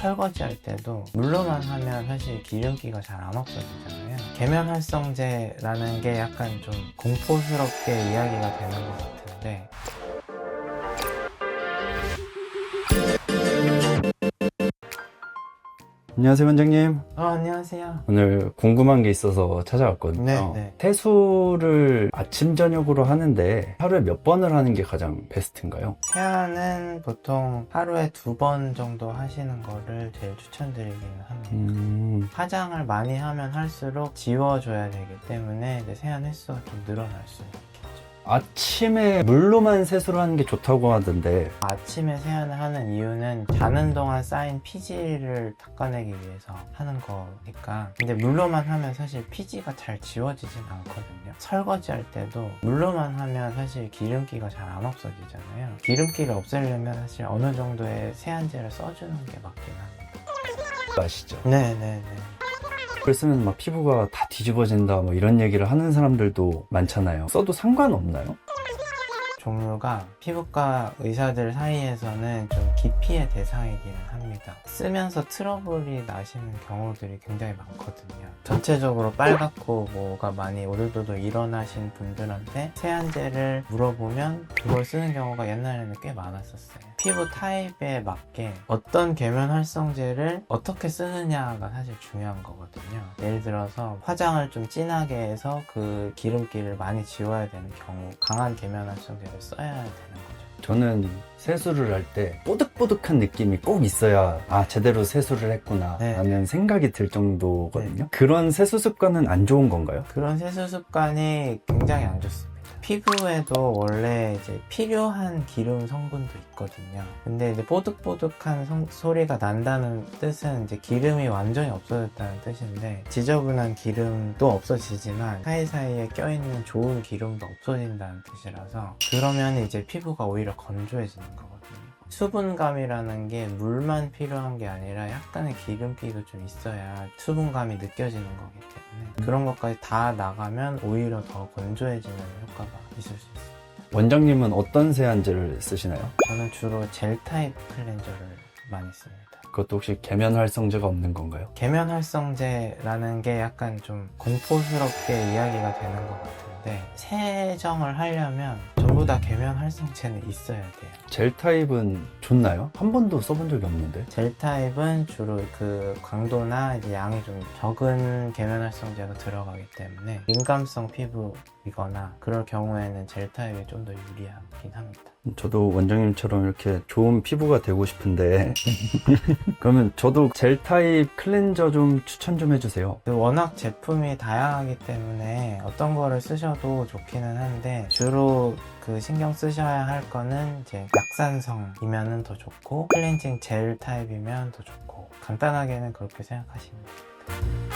설거지 할 때도 물로만 하면 사실 기름기가 잘 안 없어지잖아요. 계면 활성제라는 게 약간 좀 공포스럽게 이야기가 되는 것 같은데 안녕하세요 원장님 어, 안녕하세요. 오늘 궁금한 게 있어서 찾아왔거든요 네, 네. 세수를 아침 저녁으로 하는데 하루에 몇 번을 하는 게 가장 베스트인가요? 세안은 보통 하루에 두 번 정도 하시는 거를 제일 추천드리기는 합니다. 음, 화장을 많이 하면 할수록 지워줘야 되기 때문에 이제 세안 횟수가 좀 늘어날 수 있겠죠. 아침에 물로만 세수를 하는 게 좋다고 하던데. 아침에 세안을 하는 이유는 자는 동안 쌓인 피지를 닦아내기 위해서 하는 거니까. 근데 물로만 하면 사실 피지가 잘 지워지진 않거든요. 설거지 할 때도 물로만 하면 사실 기름기가 잘 안 없어지잖아요. 기름기를 없애려면 사실 어느 정도의 세안제를 써주는 게 맞긴 합니다. 아시죠? 네네네 그걸 쓰면 막 피부가 다 뒤집어진다 뭐 이런 얘기를 하는 사람들도 많잖아요 써도 상관없나요? 종류가 피부과 의사들 사이에서는 좀 기피의 대상이기는 합니다. 쓰면서 트러블이 나시는 경우들이 굉장히 많거든요. 전체적으로 빨갛고 뭐가 많이 오돌도돌 일어나신 분들한테 세안제를 물어보면 그걸 쓰는 경우가 옛날에는 꽤 많았었어요. 피부 타입에 맞게 어떤 계면 활성제를 어떻게 쓰느냐가 사실 중요한 거거든요. 예를 들어서 화장을 좀 진하게 해서 그 기름기를 많이 지워야 되는 경우 강한 계면 활성제를 써야 되는 거죠. 저는 세수를 할 때 뽀득뽀득한 느낌이 꼭 있어야 아 제대로 세수를 했구나 네. 라는 생각이 들 정도거든요 그런 세수 습관은 안 좋은 건가요? 그런 세수 습관이 굉장히 안 좋습니다. 피부에도 원래 이제 필요한 기름 성분도 있거든요. 근데 이제 뽀득뽀득한 성- 소리가 난다는 뜻은 이제 기름이 완전히 없어졌다는 뜻인데 지저분한 기름도 없어지지만 사이사이에 껴있는 좋은 기름도 없어진다는 뜻이라서 그러면 이제 피부가 오히려 건조해지는 거거든요. 수분감이라는 게 물만 필요한 게 아니라 약간의 기름기도 좀 있어야 수분감이 느껴지는 거기 때문에 그런 것까지 다 나가면 오히려 더 건조해지는 효과가 있을 수 있어요. 원장님은 어떤 세안제를 쓰시나요? 저는 주로 젤 타입 클렌저를 많이 씁니다. 그것도 혹시 계면 활성제가 없는 건가요? 계면 활성제라는 게 약간 좀 공포스럽게 이야기가 되는 것 같 은데 세정을 하려면 전부 다 계면 활성제는 있어야 돼요. 젤 타입은 좋나요? 한 번도 써본 적이 없는데 젤 타입은 주로 그 강도나 이제 양이 좀 적은 계면 활성제가 들어가기 때문에 민감성 피부이거나 그럴 경우에는 젤 타입이 좀 더 유리하긴 합니다. 저도 원장님처럼 이렇게 좋은 피부가 되고 싶은데 그러면 저도 젤 타입 클렌저 좀 추천 좀 해주세요 그 워낙 제품이 다양하기 때문에 어떤 거를 쓰셔도 좋기는 한데 주로 그 신경 쓰셔야 할 거는 이제 약산성이면은 더 좋고 클렌징 젤 타입이면 더 좋고 간단하게는 그렇게 생각하시면 됩니다.